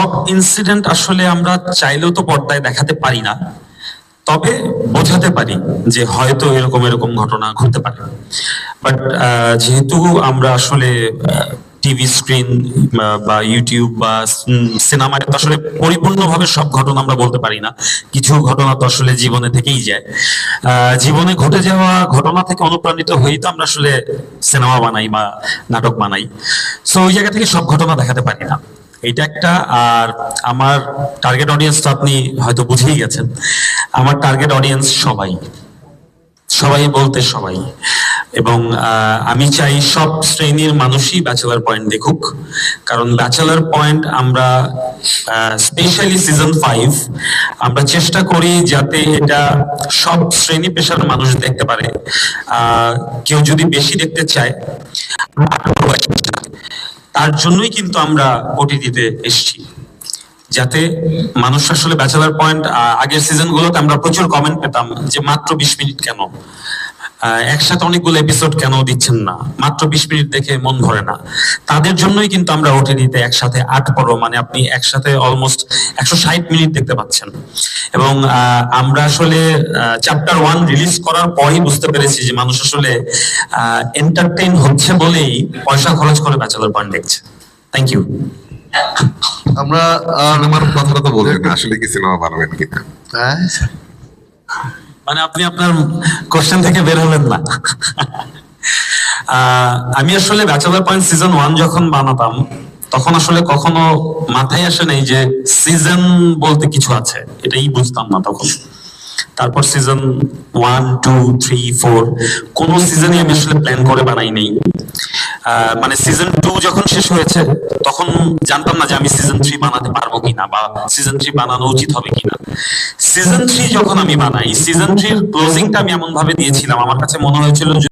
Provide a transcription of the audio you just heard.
সব ইনসিডেন্ট আসলে আমরা চাইলেও তো পর্দায় দেখাতে পারি না। তবে বোঝাতে পারি যে হয়তো এরকম এরকম ঘটনা ঘটতে পারে। বাট যেহেতু আমরা আসলে টিভি স্ক্রিন বা ইউটিউব বা সিনেমায় তো আসলে পরিপূর্ণভাবে সব ঘটনা আমরা বলতে পারি না। কিছু ঘটনা তো আসলে জীবনে থেকেই যায়। জীবনে ঘটে যাওয়া ঘটনা থেকে অনুপ্রাণিত হয়েই তো আমরা আসলে সিনেমা বানাই বা নাটক বানাই। সো ওই জায়গা থেকে সব ঘটনা দেখাতে পারি না। এটা একটা, আর আমার টার্গেট অডিয়েন্স তো আপনি হয়তো বুঝেই গেছেন। আমার টার্গেট অডিয়েন্স সবাই। সবাই বলতে সবাই। এবং আমি চাই সব শ্রেণির মানুষই ব্যাচেলার পয়েন্ট দেখুক। কারণ ব্যাচেলার পয়েন্ট আমরা স্পেশালি সিজন ফাইভ আমরা চেষ্টা করি যাতে এটা সব শ্রেণি পেশার মানুষ দেখতে পারে। কেউ যদি বেশি দেখতে চায় তার জন্যই কিন্তু আমরা ওটিটিতে এসেছি। যাতে মানুষ আসলে ব্যাচেলার পয়েন্ট আগের সিজন গুলোতে আমরা প্রচুর কমেন্ট পেতাম যে মাত্র বিশ মিনিট কেন? একসাথে অনেকগুলো এপিসোড কেন দিচ্ছেন না? মাত্র বিশ মিনিট দেখে মন ভরে না। তাদের জন্যই কিন্তু আমরা ওটিটিতে একসাথে আট পর্ব মানে আপনি একসাথে অলমোস্ট একশো ষাট মিনিট দেখতে পাচ্ছেন। এবং আহ, আমরা আসলে চ্যাপ্টার ওয়ান রিলিজ করার পরই বুঝতে পেরেছি যে মানুষ আসলে এন্টারটেইন হচ্ছে বলেই পয়সা খরচ করে ব্যাচেলার পয়েন্ট দেখছে। থ্যাংক ইউ আমরা আর আমার কথাটা তো বলবেন আসলে কি সিনেমা বানাবেন কিনা? হ্যাঁ? মানে আপনি আপনার কোশ্চেন থেকে বের হলেন না। আমি আসলে ব্যাচেলার পয়েন্ট সিজন ওয়ান যখন বানাতাম, তখন আসলে কখনো মাথায় আসে নাই যে সিজন বলতে কিছু আছে। এটাই বুঝতাম না তখন। তারপর season one two three four কোন সিজনই আমি আসলে প্ল্যান করে বানাই নেই। মানে সিজন টু যখন শেষ হয়েছে, তখন জানতাম না যে আমি সিজন থ্রি বানাতে পারব কিনা বা সিজন থ্রি বানানো উচিত হবে কিনা। সিজন থ্রি যখন আমি বানাই সিজন থ্রির ক্লোজিংটা আমি এমন ভাবে দিয়েছিলাম। আমার কাছে মনে হয়েছিল